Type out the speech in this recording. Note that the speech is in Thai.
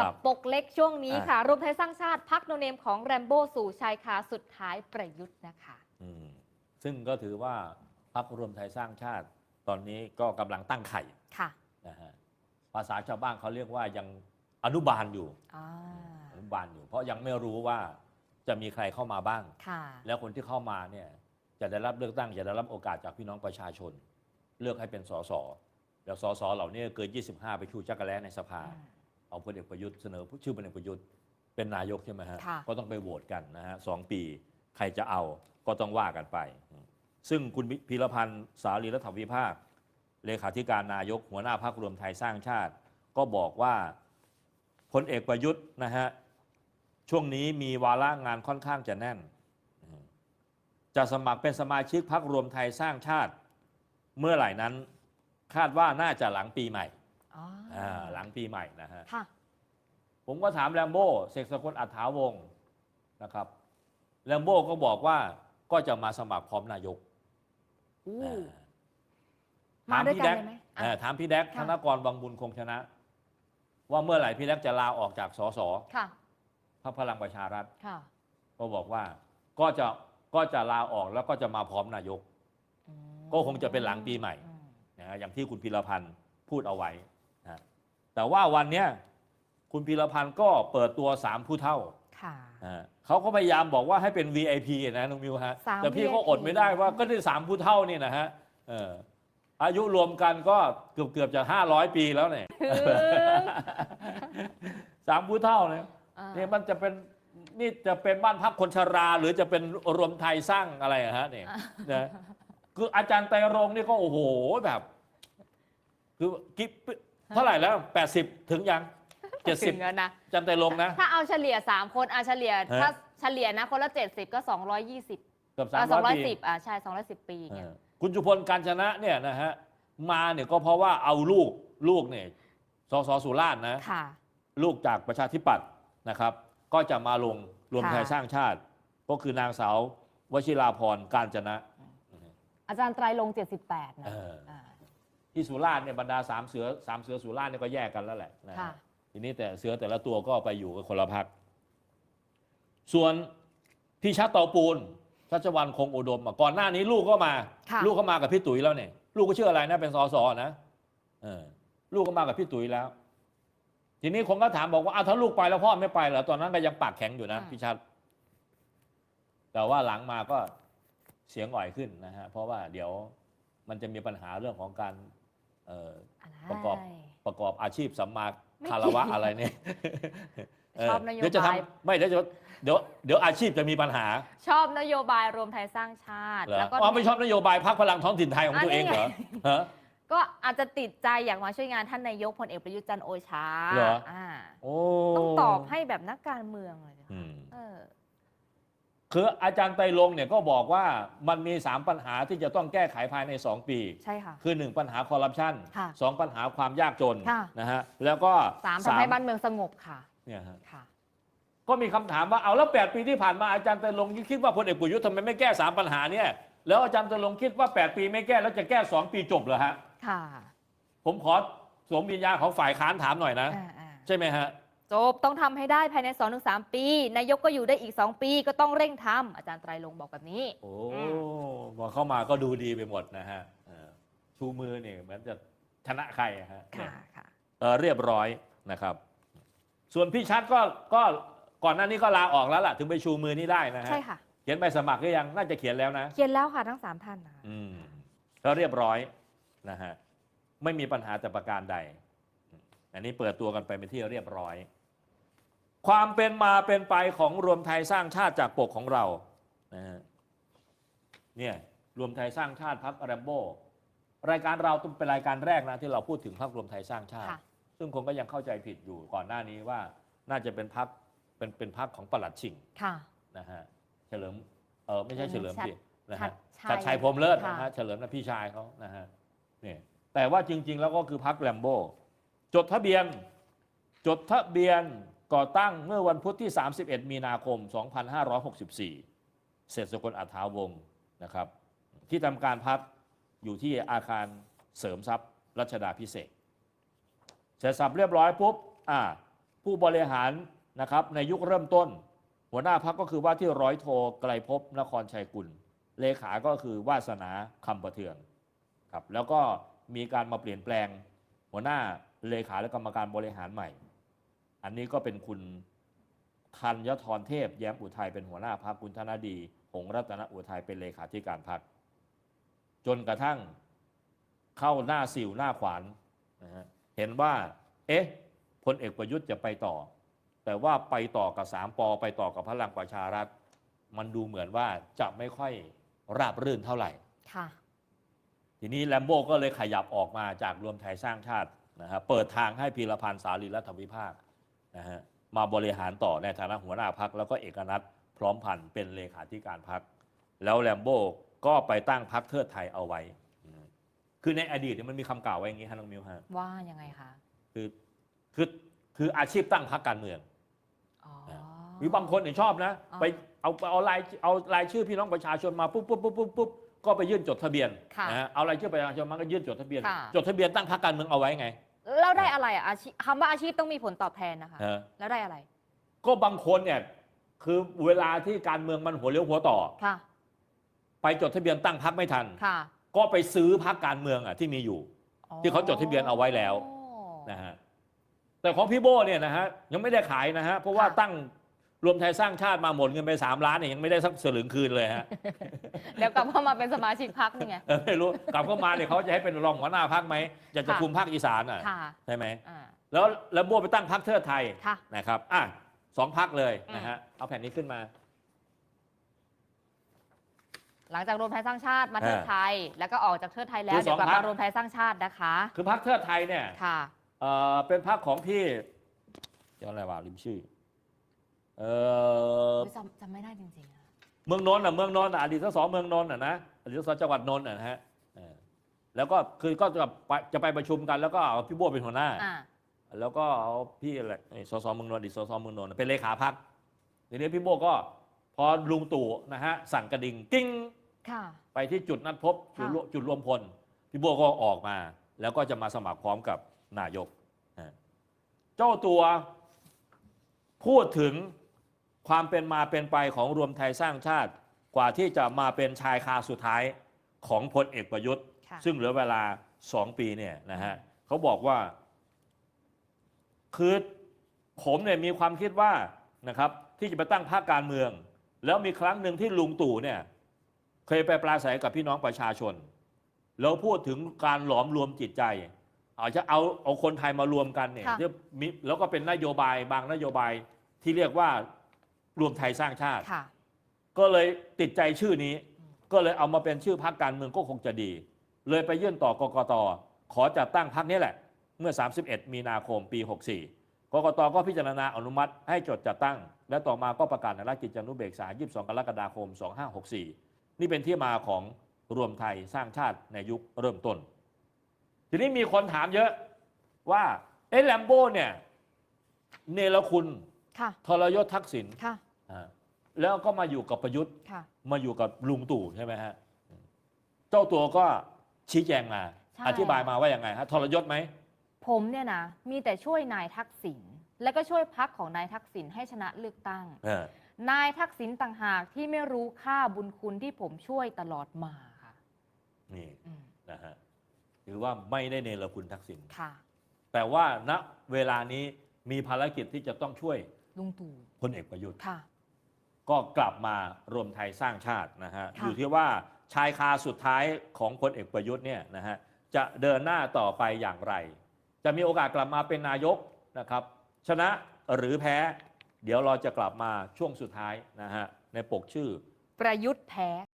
กับครับปกเล็กช่วงนี้อะค่ะรวมไทยสร้างชาติพักโนเนมของแรมโบ้สู่ชายคาสุดท้ายประยุทธ์นะคะอืมซึ่งก็ถือว่าพรรครวมไทยสร้างชาติตอนนี้ก็กำลังตั้งไข่ค่ะนะฮะภาษาชาวบ้านเขาเรียกว่ายังอนุบาลอยู่อ่าอนุบาลอยู่ เพราะยังไม่รู้ว่าจะมีใครเข้ามาบ้างค่ะแล้วคนที่เข้ามาเนี่ยจะได้รับเลือกตั้งจะได้รับโอกาสจากพี่น้องประชาชน เลือกให้เป็นสสแล้วสสเหล่านี้เกิน 25 ไปชูจักรแล้ในสภา เอาพลเอกประยุทธ์เสนอชื่อพลเอกประยุทธ์เป็นนายกใช่ไหมฮะค่ะ ก็ต้องไปโหวตกันนะฮะสองปีใครจะเอาก็ต้องว่ากันไป ซึ่งคุณพีรพันธ์สารีรัฐวิภาค เลขาธิการนายกหัวหน้าพรรครวมไทยสร้างชาติ ก็บอกว่าพลเอกประยุทธ์นะฮะช่วงนี้มีวาระงานค่อนข้างจะแน่น จะสมัครเป็นสมาชิกพรรครวมไทยสร้างชาติ เมื่อไหร่นั้นคาดว่าน่าจะหลังปีใหม่ อ๋ออ่าหลังปีใหม่นะฮะ ค่ะ ผมก็ถามแรมโบ้เสกสกลอัฏฐาวงศ์นะครับแรมโบ้ก็บอกว่าก็จะมาสมัครพร้อมนายกอู้ อ่ามาด้วยกันถเลยไหมเอ่ออะถามพี่แดกค่ะ ธนกรวังบุญคงชนะ ว่าเมื่อไหร่พี่แดกจะลาออกจากสสค่ะ พรรคพลังประชารัฐ ค่ะก็บอกว่าก็จะก็จะลาออกแล้วก็จะมาพร้อมนายก อืมก็คงจะเป็นหลังปีใหม่ อืมนะฮะอย่างที่คุณพีรพันธ์พูดเอาไว้ นะแต่ว่าวันเนี้ยคุณพีรพันธ์ก็เปิดตัวสามผู้เท่าค่ะ อ่าเขาก็พยายามบอกว่าให้เป็น VIP นะน้องมิวฮะ สามแต่พี่ก็ VIP อดไม่ได้ว่าก็ได้สามผู้เท่านี่นะฮะเอออายุรวมกันก็เกือบเกือบจะ500ปีแล้วเนี่ยถึงสามผู้เท่าเนี่ย อ่านี่มันจะเป็นนี่จะเป็นบ้านพักคนชรา หรือจะเป็นรวมไทยสร้างอะไรอะฮะเนี่ยนะคืออาจารย์ไตรรงค์นี่ก็โอ้โหแบบ คือกิ๊บ เท่าไหร่แล้ว 80 ถึงยัง ถึง70 แล้วนะอาจารย์ไตรรงค์นะ ถ้าเอาเฉลี่ย 3 คนอาเฉลี่ยฮะ ถ้าเฉลี่ยนะคนละ 70 ก็ 220เกือบอ่า300ปี210อ่าใช่ 210 ปีอย่างเงี้ยเออคุณจุพลการชนะเนี่ยนะฮะ มาเนี่ยก็เพราะว่าเอาลูกลูกเนี่ยสสสุราษฎร์นะ ค่ะ ลูกจากประชาธิปัตย์นะครับ ก็จะมาลงรวมค่ะ ไทยสร้างชาติ ก็คือนางสาววชิราพรการจนะอาจารย์ไตรลงค์78 นะเอออ่า ที่สุราษฎร์เนี่ยบรรดาสามเสือสามเสือสุราษฎร์เนี่ยก็แยกกันแล้วแหละนะฮะค่ะ ทีนี้แต่เสือแต่ละตัวก็ไปอยู่กับคนละพัก ส่วนพี่ชัดเตาปูนชัชวันคงอุดมอะก่อนหน้านี้ลูกก็มา ค่ะ ลูกก็มากับพี่ตุ๋ยแล้วเนี่ยลูกก็ชื่ออะไรนะเป็นสสนะเออลูกก็มากับพี่ตุ๋ยแล้ว ทีนี้คนก็ถามบอกว่าอ้าวถ้าลูกไปแล้วพ่อไม่ไปเหรอตอนนั้นก็ยังปากแข็งอยู่นะอ่าพี่ชัด แต่ว่าหลังมาก็เสียงอ่อยขึ้นนะฮะเพราะว่าเดี๋ยวมันจะมีปัญหาเรื่องของการเอ่อ ประกอบประกอบอาชีพสัมมาไม่คารวะเกี่ยวอะไรเนี่ยชอบนโยบายเดี๋ยวจะทำไม่เดี๋ยวจะเดี๋ยวเดี๋ยวอาชีพจะมีปัญหา ชอบนโยบายรวมไทยสร้างชาติเหรอแล้วก็อ๋อไม่ชอบนโยบายพักพลังท้องถิ่นไทยของตัวเองเหรอฮะก็อาจจะติดใจอยากมาช่วยงานท่านนายกพลเอกประยุทธ์จันทร์โอชาเหรออ่าโอ้ต้องตอบให้แบบนักการเมืองเลยนะอืมเออ คืออาจารย์ไตรลงค์เนี่ยก็บอกว่ามันมี 3 ปัญหาที่จะต้องแก้ไขภายใน 2 ปี ใช่ค่ะ คือ 1 ปัญหาคอร์รัปชันค่ะสองปัญหาความยากจนค่ะ นะฮะแล้วก็สามทำให้บ้านเมืองสงบค่ะเนี่ยฮะค่ะ ก็มีคำถามว่าเอาแล้ว 8 ปีที่ผ่านมาอาจารย์ไตรลงค์คิดว่าพลเอกประยุทธ์ทำไมไม่แก้ 3 ปัญหาเนี่ยแล้วอาจารย์ไตรลงค์คิดว่า 8 ปีไม่แก้แล้วจะแก้ 2 ปีจบเหรอฮะค่ะผมขอสวมวิญญาณของฝ่ายค้านถามหน่อยนะ อ่าอ่าใช่ไหมฮะ จบต้องทำให้ได้ภายใน2อถึงสปี นายกก็อยู่ได้อีก 2 ปีก็ต้องเร่งทำอาจารย์ไตรลงค์บอกแบบนี้ โอ้อืพอเข้ามาก็ดูดีไปหมดนะฮะเออชูมือเนี่ยเหมือนจะชนะใครอะฮะเนี่ค่ะยค่ะเออเรียบร้อยนะครับ ส่วนพี่ชัดก็ก็ก่อนหน้านี้ก็ลาออกแล้วล่ะ ถึงไปชูมือนี้ได้นะฮะใช่ค่ะเขียนใบสมัครหรือยังน่าจะเขียนแล้วนะ เขียนแล้วค่ะทั้ง3ท่านนะอืมก็เรียบร้อยนะฮะไม่มีปัญหาแต่ประการใด อันนี้เปิดตัวกันไปเป็นที่เรียบร้อย ความเป็นมาเป็นไปของรวมไทยสร้างชาติจากปกของเรานะฮะเนี่ยรวมไทยสร้างชาติพักแรมโบ้รายการเราต้องเป็นรายการแรกนะที่เราพูดถึงพักรวมไทยสร้างชาติค่ะซึ่งคนก็ยังเข้าใจผิดอยู่ก่อนหน้านี้ว่าน่าจะเป็นพักเป็นเป็นพักของประหลัดชิงค่ะนะฮะเฉลิมเออไม่ใช่เฉลิมชัดพี่นะชัฮะดชัยชัดชัยพรหมเลิศนะค่ะฮะเฉลิมนะพี่ชายเขานะฮะเนี่ยแต่ว่าจริง ๆ แล้วก็คือพักแลมโบจดทะเบียน จดทะเบียน ก่อตั้งเมื่อวันพุธที่ 31 มีนาคม 2564 เสร็จสกลอัฐาวงศ์นะครับ ที่ทำการพักอยู่ที่อาคารเสริมทรัพย์รัชดาพิเศษ เสร็จสับเรียบร้อยปุ๊บผู้บริหารนะครับในยุคเริ่มต้น หัวหน้าพักก็คือว่าที่ร้อยโทไกลภพนครชัยกุล เลขาก็คือวาสนาคำประเทืองครับแล้วก็มีการมาเปลี่ยนแปลงหัวหน้าเลขาและกรรมการบริหารใหม่ อันนี้ก็เป็นคุณธัญทรเทพ แย้มอุทัยเป็นหัวหน้าพักคุณธนดี หงส์รัตนอุทัยเป็นเลขาธิการพักจนกระทั่งเข้าหน้าสิวหน้าขวานนะฮะเห็นว่า เอ๊ะพลเอกประยุทธ์จะไปต่อ แต่ว่าไปต่อกับสามปอไปต่อกับพลังประชารัฐ มันดูเหมือนว่าจะไม่ค่อยราบรื่นเท่าไหร่ค่ะทีนี้แลมโบ้ก็เลยขยับออกมาจากรวมไทยสร้างชาตินะฮะเปิดทางให้พีรพันธ์สารีรัฐวิภาค นะฮะมาบริหารต่อในฐานะหัวหน้าพักแล้วก็เอกนัทพร้อมพันธ์เป็นเลขาธิการพัก แล้วแลมโบ้ก็ไปตั้งพักเทิดไทยเอาไว้อืมคือในอดีตเนี่ยมันมีคำกล่าวไว้อย่างนี้ฮะน้องมิวฮะว่ายังไงคะคือคือคืออาชีพตั้งพักการเมืองอ๋อมีบางคนเนี่ยชอบนะอ๋อไปเอาเอารายเอารายชื่อพี่น้องประชาชนมาปุ๊บปุ๊บปุ๊บปุ๊บปุ๊บก็ไปยื่นจดทะเบียนค่ะนะฮะเอารายชื่อประชาชนมาก็ยื่นจดทะเบียนค่ะจดทะเบียนตั้งพรรคการเมืองเอาไว้ไง แล้วได้อะไรอะอาชีพคำว่าอาชีพต้องมีผลตอบแทนนะคะ ฮะแล้วได้อะไรก็บางคนเนี่ยคือเวลาที่การเมืองมันหัวเลี้ยวหัวต่อ ค่ะไปจดทะเบียนตั้งพรรคไม่ทัน ค่ะก็ไปซื้อพรรคการเมืองอะที่มีอยู่ อ๋อที่เขาจดทะเบียนเอาไว้แล้ว นะฮะแต่ของพี่โบเนี่ยนะฮะยังไม่ได้ขายนะฮะเพราะว่าตั้ง รวมไทยสร้างชาติมาหมดเงินไป 3 ล้านเนี่ยยังไม่ได้สักสลึงคืนเลยฮะเดี๋ยวกลับเข้ามาเป็นสมาชิกพักนี่ไงเออไม่รู้กลับเข้ามาเนี่ยเขาจะให้เป็นรองหัวหน้าพักไหมอยากจะค่ะคุมภาคอีสานอะค่ะใช่ไหมอ่าแล้วแล้วโบไปตั้งพักเทิดไทยค่ะนะครับอะสองพักเลยนะอืฮะมเอาแผ่นนี้ขึ้นมา หลังจากรวมไทยสร้างชาติมาเทิดอ่าไทย แล้วก็ออกจากเทิดไทยแล้คืวอเดี๋ยวกลับสองพรรมาครวมไทยสร้างชาตินะคะ คือพักเทิดไทยเนี่ยค่ะเอ่อเป็นพักของพี่เดี๋ยวอะไรวะลืมชื่อ เออจำจำไม่ได้จริงๆอะเมืองนนท์อะเมืองนนท์อะอดีตสสเมืองนนท์อะนะอดีตสสจังหวัดนนท์อะนะฮะเออแล้วก็คือก็จะไปจะไปประชุมกันแล้วก็เอาพี่บัวเป็นหัวหน้า อ่าแล้วก็เอาพี่อะไรไอ้สสเมืองนนท์อดีตสสเมืองนนท์เป็นเลขาพักทีนี้พี่บัวก็พอลุงตู่นะฮะสั่นกระดิ่งกิ้ง ค่ะ ไปที่จุดนัดพบจุดค่ะรวจุดรวมพล พี่บัวก็ออกมา แล้วก็จะมาสมัครพร้อมกับนายกฮะเจ้าตัวพูดถึง ความเป็นมาเป็นไปของรวมไทยสร้างชาติ กว่าที่จะมาเป็นชายคาสุดท้ายของพลเอกประยุทธ์ค่ะซึ่งเหลือเวลาสองปีเนี่ยนะฮะเขาบอกว่า คือผมเนี่ยมีความคิดว่านะครับ ที่จะไปตั้งพรรคการเมือง แล้วมีครั้งหนึ่งที่ลุงตู่เนี่ย เคยไปปราศัยกับพี่น้องประชาชน แล้วพูดถึงการหลอมรวมจิตใจอาจจะเอาเอาคนไทยมารวมกันเนี่ยค่ะที่มีแล้วก็เป็นนโยบายบางนโยบายที่เรียกว่า รวมไทยสร้างชาติ ค่ะ ก็เลยติดใจชื่อนี้อืมก็เลยเอามาเป็นชื่อพรรคการเมืองก็คงจะดี เลยไปยื่นต่อกกตขอจัดตั้งพรรคนี้แหละ เมื่อ 31 มีนาคมปี 64 กกตก็พิจารณาอนุมัติให้จดจัดตั้ง และต่อมาก็ประกาศในราชกิจจานุเบกษา 22 กรกฎาคม 2564 นี่เป็นที่มาของรวมไทยสร้างชาติในยุคเริ่มต้น ทีนี้มีคนถามเยอะว่าเอ๊ะแลมโบ้เนี่ยเนรคุณค่ะ ทรยศทักษิณค่ะอ่า แล้วก็มาอยู่กับประยุทธ์ค่ะมาอยู่กับลุงตู่ใช่ไหมฮะ เจ้าตัวก็ชี้แจงมาใช่อธิบายมาว่ายังไงฮะทรยศไหม ผมเนี่ยนะ มีแต่ช่วยนายทักษิณ และก็ช่วยพักของนายทักษิณให้ชนะเลือกตั้งเออนายทักษิณต่างหากที่ไม่รู้ค่าบุญคุณที่ผมช่วยตลอดมาค่ะ นี่อืมนะฮะถือว่าไม่ได้เนรคุณทักษิณค่ะ แต่ว่าณเวลานี้มีภารกิจที่จะต้องช่วยลุงตู่พลเอกประยุทธ์ค่ะ ก็กลับมารวมไทยสร้างชาตินะฮะค่ะอยู่ที่ว่าชายคาสุดท้ายของพลเอกประยุทธ์เนี่ยนะฮะจะเดินหน้าต่อไปอย่างไร จะมีโอกาสกลับมาเป็นนายกนะครับชนะหรือแพ้ เดี๋ยวเราจะกลับมาช่วงสุดท้ายนะฮะในปกชื่อ ประยุทธ์แพ้